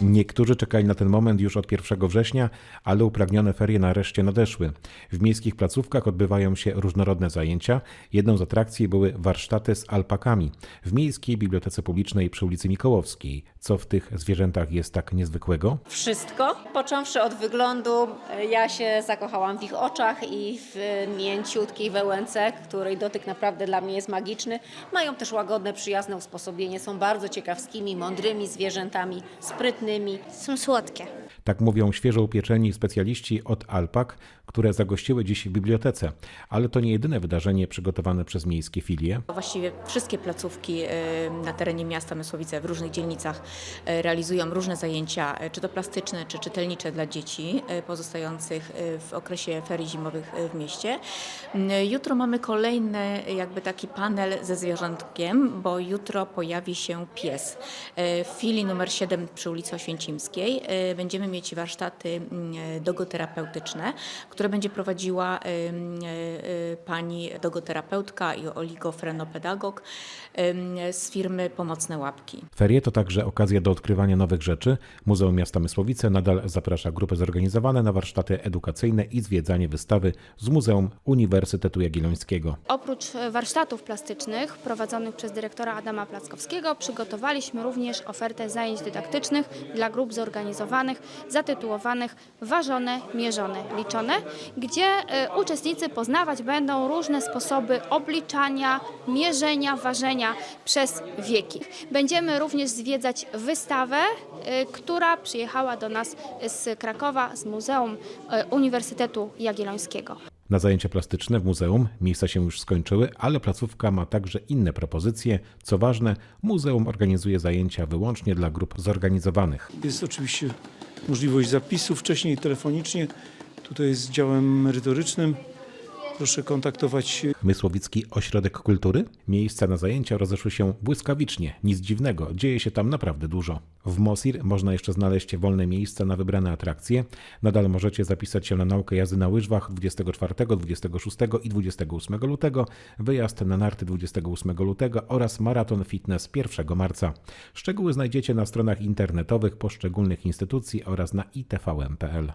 Niektórzy czekali na ten moment już od 1 września, ale upragnione ferie nareszcie nadeszły. W miejskich placówkach odbywają się różnorodne zajęcia. Jedną z atrakcji były warsztaty z alpakami w Miejskiej Bibliotece Publicznej przy ulicy Mikołowskiej. Co w tych zwierzętach jest tak niezwykłego? Wszystko, począwszy od wyglądu, ja się zakochałam w ich oczach i w mięciutkiej wełęce, której dotyk naprawdę dla mnie jest magiczny. Mają też łagodne, przyjazne usposobienie, są bardzo ciekawskimi, mądrymi zwierzętami, sprytnymi. Są słodkie. Tak mówią świeżo upieczeni specjaliści od alpak, które zagościły dziś w bibliotece. Ale to nie jedyne wydarzenie przygotowane przez miejskie filie. Właściwie wszystkie placówki e, na terenie miasta Mysłowice w różnych dzielnicach e, realizują różne zajęcia, e, czy to plastyczne, czy czytelnicze dla dzieci pozostających w okresie ferii zimowych w mieście. M, Jutro mamy kolejny jakby taki panel ze zwierzątkiem, bo jutro pojawi się pies. W filii numer 7 przy ulicy Oświęcimskiej e, będziemy mieć warsztaty m, dogoterapeutyczne, które będzie prowadziła e, e, pani dogoterapeutka i oligofrenopedagog z firmy Pomocne Łapki. Ferie to także okazja do odkrywania nowych rzeczy. Muzeum Miasta Mysłowice nadal zaprasza grupy zorganizowane na warsztaty edukacyjne i zwiedzanie wystawy z Muzeum Uniwersytetu Jagiellońskiego. Oprócz e, warsztatów plastycznych prowadzonych przez dyrektora Adama Plackowskiego przygotowaliśmy również ofertę zajęć dydaktycznych dla grup zorganizowanych zatytułowanych Ważone, Mierzone, Liczone, gdzie e, uczestnicy poznawać będą różne sposoby obliczania, mierzenia, ważenia przez wieki. Będziemy również zwiedzać wystawę, e, która przyjechała do nas z Krakowa, z Muzeum e, Uniwersytetu Jagiellońskiego. Na zajęcia plastyczne w muzeum miejsca się już skończyły, ale placówka ma także inne propozycje. Co ważne, muzeum organizuje zajęcia wyłącznie dla grup zorganizowanych. Jest oczywiście możliwość zapisu wcześniej telefonicznie. Tutaj z działem merytorycznym. Proszę kontaktować. Mysłowicki Ośrodek Kultury? Miejsca na zajęcia rozeszły się błyskawicznie. Nic dziwnego, dzieje się tam naprawdę dużo. W Mosir można jeszcze znaleźć wolne miejsca na wybrane atrakcje. Nadal możecie zapisać się na naukę jazdy na łyżwach 24, 26 i 28 lutego, wyjazd na narty 28 lutego oraz maraton fitness 1 marca. Szczegóły znajdziecie na stronach internetowych poszczególnych instytucji oraz na itvm.pl.